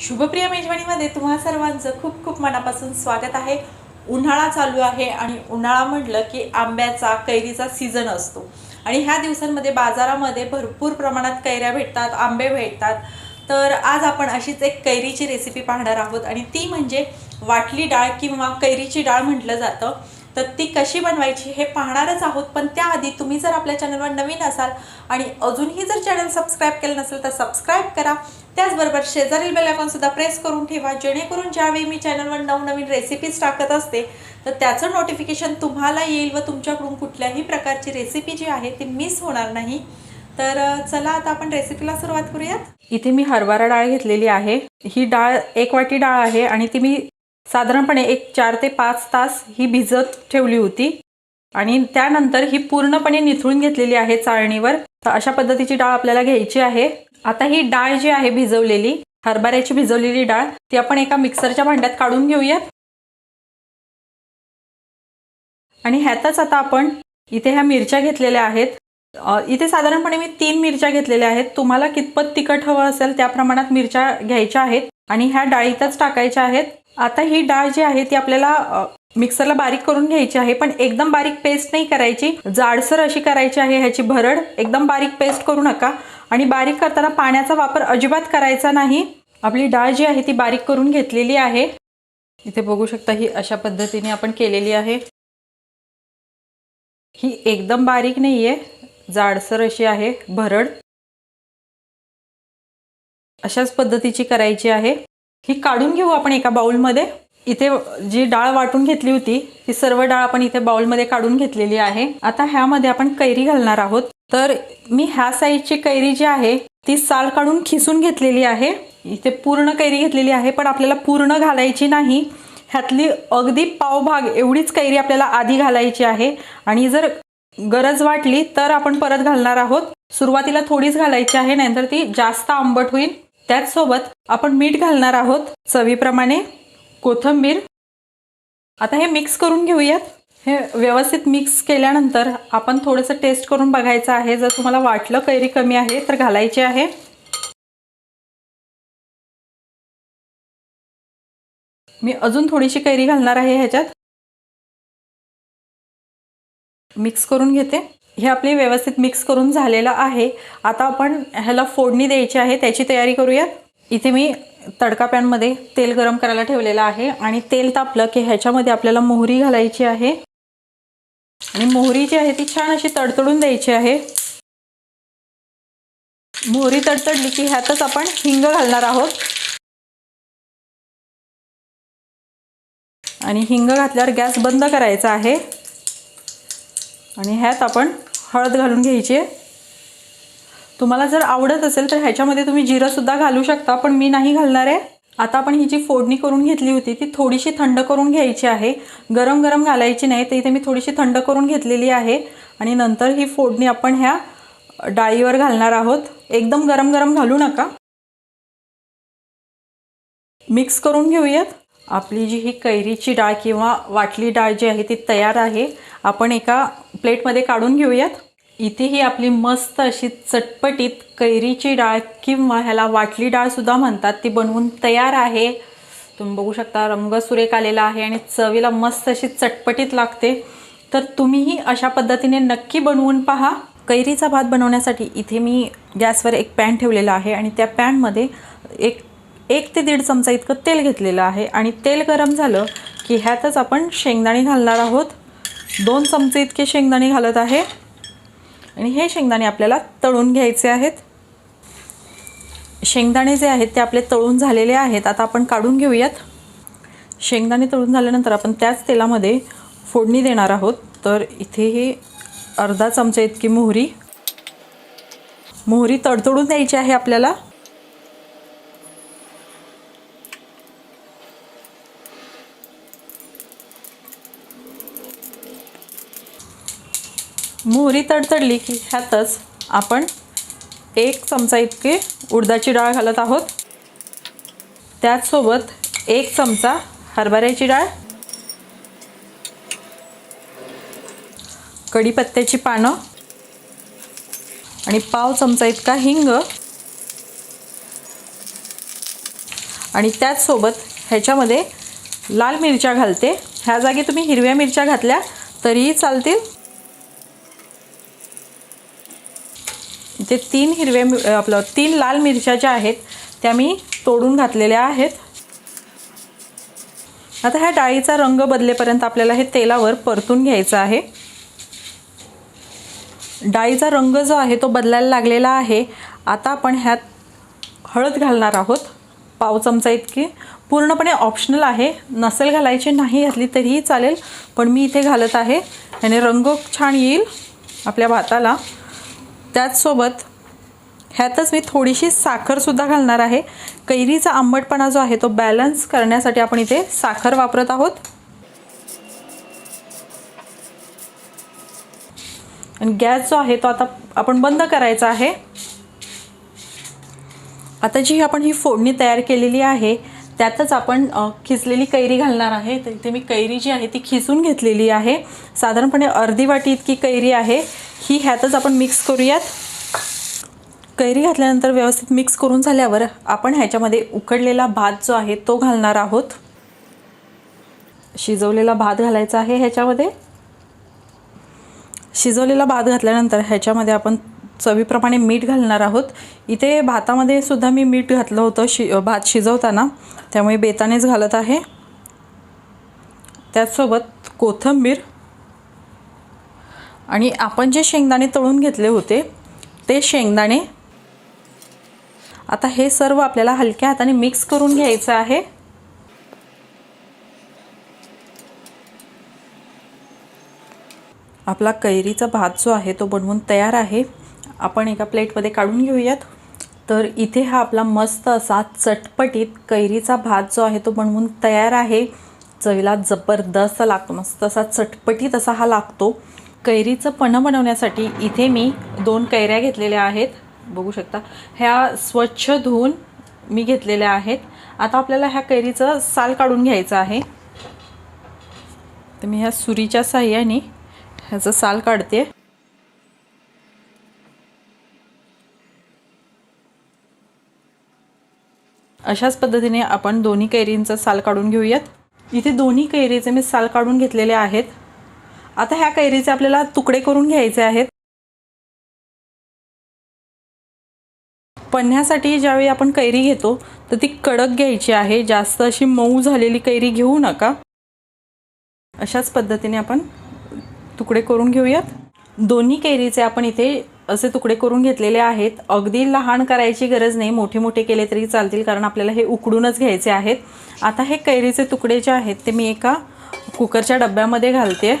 शुभप्रिय मेजवानीमध्ये तुम्हा सर्वांचं खूप खूप मनापासून स्वागत आहे. उन्हाळा चालू आहे आणि उन्हाळा म्हटलं की आंब्याचा कैरीचा सीझन असतो. आणि ह्या दिवसांमध्ये बाजारामध्ये भरपूर प्रमाणात कैऱ्या भेटतात आंबे भेटतात. तर आज आपण अशीच एक कैरीची रेसिपी पाहणार आहोत आणि ती म्हणजे वाटली डाळ किंवा कैरीची डाळ म्हटलं जातं. तर ती कशी बनवायची हे पाहणारच आहोत. पण त्याआधी तुम्ही जर आपल्या चॅनलवर नवीन असाल आणि अजूनही जर चॅनल सबस्क्राईब केलं नसेल तर सबस्क्राईब करा. त्याचबरोबर शेजारील बेल प्रेस करून ठेवा. जेणेकरून ज्यावेळी मी चॅनलवर नवनवीन रेसिपीज टाकत असते तर त्याचं नोटिफिकेशन तुम्हाला येईल व तुमच्याकडून कुठल्याही प्रकारची रेसिपी जी आहे ती मिस होणार नाही. तर चला आता आपण रेसिपीला सुरुवात करूयात. इथे मी हरभरा डाळ घेतलेली आहे. ही डाळ एक वाटी डाळ आहे आणि ती मी साधारणपणे एक चार ते पाच तास ही भिजत ठेवली होती. आणि त्यानंतर ही पूर्णपणे निथळून घेतलेली आहे चाळणीवर. तर अशा पद्धतीची डाळ आपल्याला घ्यायची आहे. आता ही डाळ जी आहे भिजवलेली हरभऱ्याची भिजवलेली डाळ ती आपण एका मिक्सरच्या भांड्यात काढून घेऊयात. आणि ह्यातच आता आपण इथे ह्या मिरच्या घेतलेल्या आहेत. इथे साधारणपणे मी तीन मिरच्या घेतलेल्या आहेत. तुम्हाला कितपत तिखट हवं असेल त्या प्रमाणात मिरच्या घ्यायच्या आहेत. आणि ह्या डाळीतच टाकायच्या आहेत. आता ही डाळ जी आहे ती आपल्याला मिक्सरला बारीक करून घ्यायची आहे पण एकदम बारीक पेस्ट नाही करायची. जाडसर अशी करायची आहे ह्याची भरड. एकदम बारीक पेस्ट करू नका. आणि बारीक करताना पाण्याचा वापर अजिबात करायचा नाही. आपली डाळ जी आहे ती बारीक करून घेतलेली आहे. इथे बघू शकता ही अशा पद्धतीने आपण केलेली आहे. ही एकदम बारीक नाही आहे जाडसर अशी आहे भरड. अशाच पद्धतीची करायची आहे. ही काढून घेऊ आपण एका बाउलमध्ये. इथे जी डाळ वाटून घेतली होती ती सर्व डाळ आपण इथे बाउलमध्ये काढून घेतलेली आहे. आता ह्यामध्ये आपण कैरी घालणार आहोत. तर मी ह्या साईजची कैरी जी आहे ती साल काढून खिसून घेतलेली आहे. इथे पूर्ण कैरी घेतलेली आहे पण आपल्याला पूर्ण घालायची नाही. ह्यातली अगदी पावभाग एवढीच कैरी आपल्याला आधी घालायची आहे. आणि जर गरज वाटली तर आपण परत घालणार आहोत. सुरुवातीला थोडीच घालायची आहे नाहीतर ती जास्त आंबट होईल. त्याचसोबत आपण मीठ घालणार आहोत चवीप्रमाणे. कोथंबीर. आता हे मिक्स करून घेऊयात. हे व्यवस्थित मिक्स केल्यानंतर आपण थोडंसं टेस्ट करून बघायचं आहे. जर तुम्हाला वाटलं कैरी कमी आहे तर घालायची आहे. मी अजून थोडीशी कैरी घालणार आहे ह्याच्यात. मिक्स करून घेते. हे आपले व्यवस्थित मिक्स करून झालेलं आहे. आता आपण ह्याला फोडणी द्यायची आहे त्याची तयारी करूयात इथे मी तडका पॅनमध्ये तेल गरम करायला ठेवलेलं आहे आणि तेल तापलं की ह्याच्यामध्ये आपल्याला मोहरी घालायची आहे. आणि मोहरी जी आहे ती छान अशी तडतडून द्यायची आहे. मोहरी तडतडली की ह्यातच आपण हिंग घालणार आहोत. आणि हिंग घातल्यावर गॅस बंद करायचा आहे. आणि ह्यात आपण हळद घालून घ्यायची. आहे तुम्हाला जर आवडत असेल तर ह्याच्यामध्ये तुम्ही जिरंसुद्धा घालू शकता पण मी नाही घालणार आहे. आता आपण ही जी फोडणी करून घेतली होती ती थोडीशी थंड करून घ्यायची आहे. गरम गरम घालायची नाही तर इथे मी थोडीशी थंड करून घेतलेली आहे. आणि नंतर ही फोडणी आपण ह्या डाळीवर घालणार आहोत. एकदम गरम गरम घालू नका. मिक्स करून घेऊयात. आपली जी ही कैरीची डाळ किंवा वाटली डाळ जी आहे ती तयार आहे. आपण एका प्लेटमध्ये काढून घेऊयात. इथे ही आपली मस्त अशी चटपटीत कैरीची डाळ किंवा ह्याला वाटली डाळसुद्धा म्हणतात. ती बनवून तयार आहे. तुम्ही बघू शकता रंग सुरेख आलेला आहे आणि चवीला मस्त अशी चटपटीत लागते. तर तुम्हीही अशा पद्धतीने नक्की बनवून पहा. कैरीचा भात बनवण्यासाठी इथे मी गॅसवर एक पॅन ठेवलेला आहे आणि त्या पॅनमध्ये एक एक ते दीड चमचा इतकं तेल घेतलेलं आहे आणि तेल गरम झालं की ह्यातच आपण शेंगदाणे घालणार आहोत. दोन चमचे इतके शेंगदाणे घालत आहे. आणि हे शेंगदाणे आपल्याला तळून घ्यायचे आहेत. शेंगदाणे जे आहेत ते आपले तळून झालेले आहेत. आता आपण काढून घेऊयात. शेंगदाणे तळून झाल्यानंतर आपण त्याच तेलामध्ये फोडणी देणार आहोत. तर इथे हे अर्धा चमचा इतकी मोहरी. मोहरी तडतडून द्यायची आहे आपल्याला. मोहरी तडतडली की ह्यातच आपण एक चमचा इतके उडदाची डाळ घालत आहोत. त्याचसोबत एक चमचा हरभऱ्याची डाळ. कढीपत्त्याची पानं. आणि पाव चमचा इतका हिंग. आणि त्याचसोबत ह्याच्यामध्ये लाल मिरच्या घालते. ह्या जागी तुम्ही हिरव्या मिरच्या घातल्या तरीही चालतील. इथे तीन हिरवे आपलं तीन लाल मिरच्या ज्या आहेत त्या मी तोडून घातलेल्या आहेत. आता ह्या डाळीचा रंग बदलेपर्यंत आपल्याला हे तेलावर परतून घ्यायचं आहे. डाळीचा रंग जो आहे तो बदलायला लागलेला आहे. आता आपण ह्यात हळद घालणार आहोत पाव चमचा इतकी. पूर्णपणे ऑप्शनल आहे. नसेल घालायची नाही घातली तरीही चालेल पण मी इथे घालत आहे. याने रंग छान येईल आपल्या भाताला. त्याचसोबत ह्यातच मी थोडीशी साखरसुद्धा घालणार आहे. कैरीचा आंबटपणा जो आहे तो बॅलन्स करण्यासाठी आपण इथे साखर वापरत आहोत. आणि गॅस जो आहे तो आता आपण बंद करायचा आहे. आता जी आपण ही फोडणी तयार केलेली आहे त्यातच आपण खिचलेली खिसलेली कैरी घालणार आहे. तर इथे मी कैरी जी आहे ती खिसून घेतलेली आहे. साधारणपणे अर्धी वाटी इतकी कैरी आहे. ही ह्यातच आपण मिक्स करूयात. कैरी घातल्यानंतर व्यवस्थित मिक्स करून झाल्यावर आपण ह्याच्यामध्ये उकडलेला भात जो आहे तो घालणार आहोत. शिजवलेला भात घालायचा आहे ह्याच्यामध्ये. शिजवलेला भात घातल्यानंतर ह्याच्यामध्ये आपण चवीप्रमाणे मीठ घालणार आहोत. इथे भातामध्ये सुद्धा मी मीठ घातलं होतं शि भात शिजवताना. त्यामुळे बेतानेच घालत आहे. त्याचसोबत कोथिंबीर. आणि आपण जे शेंगदाणे तळून घेतले होते ते शेंगदाणे. आता हे सर्व आपल्याला हलक्या हाताने मिक्स करून घ्यायचं आहे. आपला कैरीचा भात जो आहे तो बनवून तयार आहे. आपण एका प्लेटमध्ये काढून घेऊयात. तर इथे हा आपला मस्त असा चटपटीत कैरीचा भात जो आहे तो बनवून तयार आहे. चवीला जबरदस्त लागतो मस्त असा चटपटीत असा हा लागतो. कैरीचं पणं बनवण्यासाठी इथे मी दोन कैऱ्या घेतलेल्या आहेत. बघू शकता ह्या स्वच्छ धुवून मी घेतलेल्या आहेत. आता आपल्याला ह्या कैरीचं साल काढून घ्यायचं आहे. तर मी ह्या सुरीच्या साह्याने ह्याचं साल काढते. अशाच पद्धतीने आपण दोन्ही कैरींचं साल काढून घेऊयात. इथे दोन्ही कैरीचे मी साल काढून घेतलेले आहेत. आता ह्या कैरीचे आपल्याला तुकडे करून घ्यायचे आहेत. पन्ह्यासाठी ज्यावेळी आपण कैरी घेतो तर ती कडक घ्यायची आहे. जास्त अशी मऊ झालेली कैरी घेऊ नका. अशाच पद्धतीने आपण तुकडे करून घेऊयात. दोन्ही कैरीचे आपण इथे असे तुकडे करून घेतलेले आहेत. अगदी लहान करायची गरज नाही. मोठे मोठे केले तरी चालतील कारण आपल्याला हे उकडूनच घ्यायचे आहेत. आता हे कैरीचे तुकडे जे आहेत ते मी एका कुकरच्या डब्यामध्ये घालते.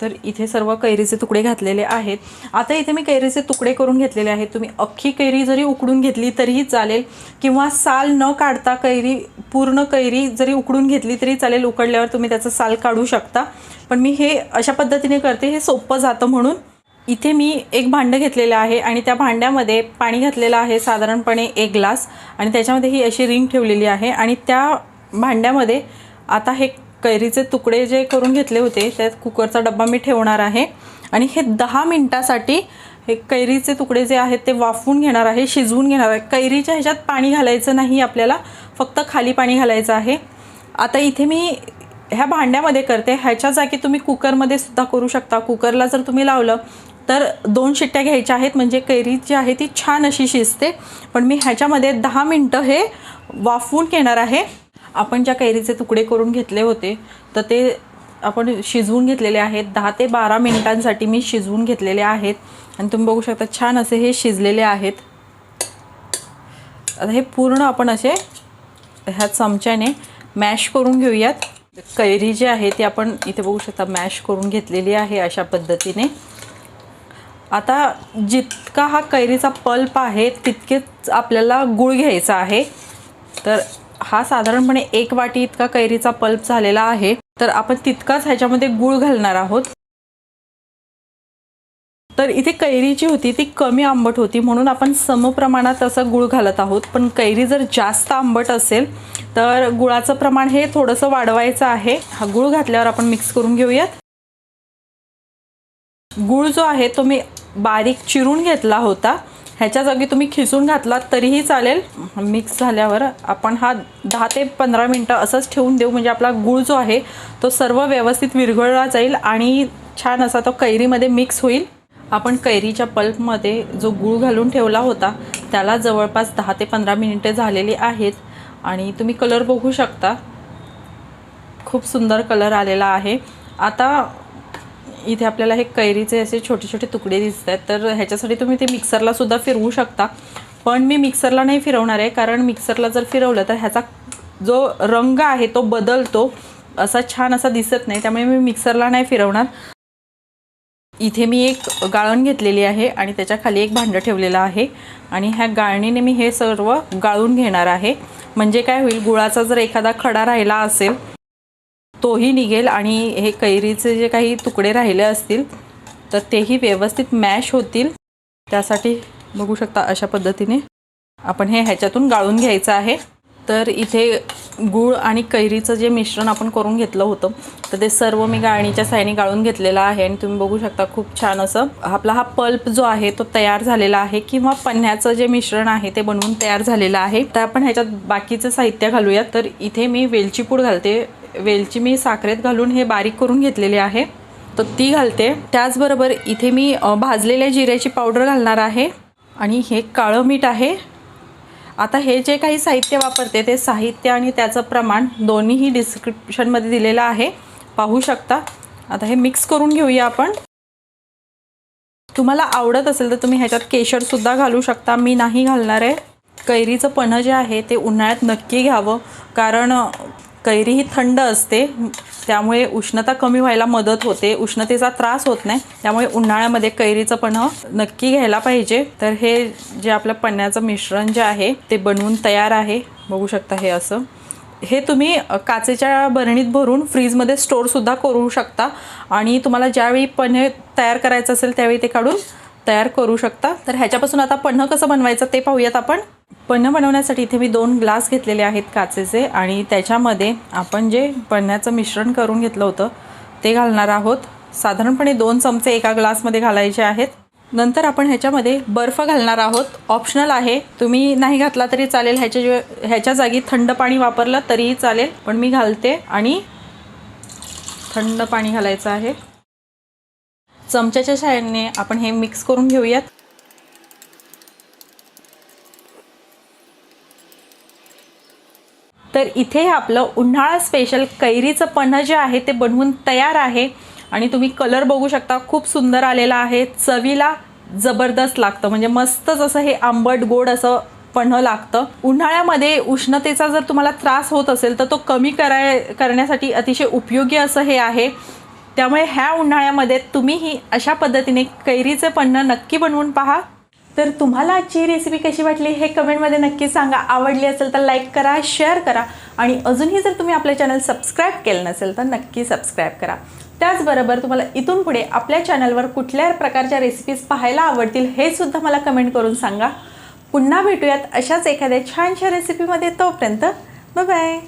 तर इथे सर्व कैरीचे तुकडे घातलेले आहेत. आता इथे मी कैरीचे तुकडे करून घेतलेले आहेत. तुम्ही अख्खी कैरी जरी उकडून घेतली तरीही चालेल किंवा साल न काढता कैरी पूर्ण कैरी जरी उकडून घेतली तरी चालेल उकडल्यावर तुम्ही त्याचं साल काढू शकता. पण मी हे अशा पद्धतीने करते हे सोपं जातं म्हणून. इथे मी एक भांडं घेतलेलं आहे आणि त्या भांड्यामध्ये पाणी घातलेलं आहे साधारणपणे एक ग्लास. आणि त्याच्यामध्ये ही अशी रिंग ठेवलेली आहे आणि त्या भांड्यामध्ये आता हे कैरीचे तुकडे जे करून घेतले होते त्यात कुकरचा डब्बा मी ठेवणार आहे. आणि हे दहा मिनटासाठी हे कैरीचे तुकडे जे आहेत ते वाफवून घेणार आहे शिजवून घेणार आहे. कैरीच्या ह्याच्यात पाणी घालायचं नाही आपल्याला फक्त खाली पाणी घालायचं आहे. आता इथे मी ह्या भांड्यामध्ये करते. ह्याच्या जागी तुम्ही कुकरमध्ये सुद्धा करू शकता. कुकरला जर तुम्ही लावलं तर दोन शिट्ट्या घ्यायच्या आहेत. म्हणजे कैरी जी आहे ती छान अशी शिजते. पण मी ह्याच्यामध्ये दहा मिनटं हे वाफवून घेणार आहे. आपण ज्या कैरीचे तुकडे करून घेतले होते तर ते आपण शिजवून घेतलेले आहेत. दहा ते बारा मिनिटांसाठी मी शिजवून घेतलेले आहेत. आणि तुम्ही बघू शकता छान असे हे शिजलेले आहेत. आता हे पूर्ण आपण असे ह्या चमच्याने मॅश करून घेऊयात. कैरी जी आहे ती आपण इथे बघू शकता मॅश करून घेतलेली आहे अशा पद्धतीने. आता जितका हा कैरीचा पल्प आहे तितकेच आपल्याला गुळ घ्यायचा आहे. तर हा साधारणपणे एक वाटी इतका कैरीचा पल्प झालेला आहे. तर आपण तितकाच ह्याच्यामध्ये गुळ घालणार आहोत. तर इथे कैरी जी होती ती कमी आंबट होती. म्हणून आपण समप्रमाणात असं गुळ घालत आहोत. पण कैरी जर जास्त आंबट असेल तर गुळाचं प्रमाण हे थोडंसं वाढवायचं आहे. हा गुळ घातल्यावर आपण मिक्स करून घेऊयात. गुळ जो आहे तो मी बारीक चिरून घेतला होता. ह्याच्या जागी तुम्ही खिसून घातलात तरीही चालेल. मिक्स झाल्यावर आपण हा दहा ते पंधरा मिनटं असंच ठेवून देऊ. म्हणजे आपला गूळ जो आहे तो सर्व व्यवस्थित विरघळला जाईल आणि छान असा तो कैरीमध्ये मिक्स होईल. आपण कैरीच्या पल्पमध्ये जो गूळ घालून ठेवला होता त्याला जवळपास दहा ते पंधरा मिनिटे झालेली आहेत आणि तुम्ही कलर बघू शकता. खूप सुंदर कलर आलेला आहे. आता इथे आपल्याला हे कैरीचे असे छोटे छोटे तुकडे दिसत आहेत तर ह्याच्यासाठी तुम्ही ते मिक्सरला सुद्धा फिरवू शकता. पण मी मिक्सरला नाही फिरवणार आहे कारण मिक्सरला जर फिरवलं तर ह्याचा जो रंग आहे तो बदलतो. असा छान असा दिसत नाही त्यामुळे मी मिक्सरला नाही फिरवणार. इथे मी एक गाळण घेतलेली आहे आणि त्याच्याखाली एक भांडं ठेवलेलं आहे. आणि ह्या गाळणीने मी हे सर्व गाळून घेणार आहे. म्हणजे काय होईल गुळाचा जर एखादा खडा राहिला असेल तोही निघेल आणि हे कैरीचे जे काही तुकडे राहिले असतील तर तेही व्यवस्थित मॅश होतील. त्यासाठी बघू शकता अशा पद्धतीने आपण हे ह्याच्यातून गाळून घ्यायचं आहे. तर इथे गूळ आणि कैरीचं जे मिश्रण आपण करून घेतलं होतं तर ते सर्व मी गाळणीच्या सायने गाळून घेतलेलं आहे आणि तुम्ही बघू शकता खूप छान असं आपला हा पल्प जो आहे तो तयार झालेला आहे किंवा पन्ह्याचं जे मिश्रण आहे ते बनवून तयार झालेलं आहे. तर आपण ह्याच्यात बाकीचं साहित्य घालूयात. तर इथे मी वेलची पूड घालते. वेलची मी साखरेत घालून हे बारीक करून घेतलेली आहे. तर ती घालते. त्याचबरोबर इथे मी भाजलेल्या जिऱ्याची पावडर घालणार आहे. आणि हे काळं मीठ आहे. आता हे जे काही साहित्य वापरते ते साहित्य आणि त्याचं प्रमाण दोन्हीही डिस्क्रिप्शनमध्ये दिलेलं आहे. पाहू शकता. आता हे मिक्स करून घेऊया आपण. तुम्हाला आवडत असेल तर तुम्ही ह्याच्यात केशरसुद्धा घालू शकता. मी नाही घालणार आहे. कैरीचं पन्हं जे आहे ते उन्हाळ्यात नक्की घ्यावं. कारण कैरी ही थंड असते. त्यामुळे उष्णता कमी व्हायला मदत होते. उष्णतेचा त्रास होत नाही. त्यामुळे उन्हाळ्यामध्ये कैरीचं पन्ह नक्की घ्यायला पाहिजे. तर हे जे आपलं पन्ह्याचं मिश्रण जे आहे ते बनवून तयार आहे. बघू शकता हे असं. हे तुम्ही काचेच्या बरणीत भरून फ्रीजमध्ये स्टोअरसुद्धा करू शकता. आणि तुम्हाला ज्यावेळी पन्हे तयार करायचं असेल त्यावेळी ते काढून तयार करू शकता. तर ह्याच्यापासून आता पन्हं कसं बनवायचं ते पाहूयात आपण. पन्हं बनवण्यासाठी इथे मी दोन ग्लास घेतलेले आहेत काचेचे आणि त्याच्यामध्ये आपण जे पन्ह्याचं मिश्रण करून घेतलं होतं ते घालणार आहोत. साधारणपणे दोन चमचे एका ग्लासमध्ये घालायचे आहेत. नंतर आपण ह्याच्यामध्ये बर्फ घालणार आहोत. ऑप्शनल आहे. तुम्ही नाही घातला तरी चालेल. ह्याच्या जे- ह्याच्या जागी थंड पाणी वापरलं तरीही चालेल. पण मी घालते आणि थंड पाणी घालायचं आहे. चमच्याच्या साहाय्याने आपण हे मिक्स करून घेऊयात. तर इथे आपलं उन्हाळा स्पेशल कैरीचं पन्हं जे आहे ते बनवून तयार आहे. आणि तुम्ही कलर बघू शकता खूप सुंदर आलेला आहे. चवीला जबरदस्त लागतं. म्हणजे मस्तच असं हे आंबट गोड असं पन्हं लागतं. उन्हाळ्यामध्ये उष्णतेचा जर तुम्हाला त्रास होत असेल तर तो कमी कराय करण्यासाठी अतिशय उपयोगी असं हे आहे. त्यामुळे ह्या उन्हाळ्यामध्ये तुम्हीही अशा पद्धतीने कैरीचे पन्ह नक्की बनवून पहा. तर तुम्हाला आजची रेसिपी कशी वाटली हे कमेंटमध्ये नक्की सांगा. आवडली असेल तर लाईक करा शेअर करा. आणि अजूनही जर तुम्ही आपलं चॅनल सबस्क्राईब केलं नसेल तर नक्की सबस्क्राईब करा. त्याचबरोबर तुम्हाला इथून पुढे आपल्या चॅनलवर कुठल्या प्रकारच्या रेसिपीज पाहायला आवडतील हे सुद्धा मला कमेंट करून सांगा. पुन्हा भेटूयात अशाच एखाद्या छानशा रेसिपीमध्ये तोपर्यंत बाय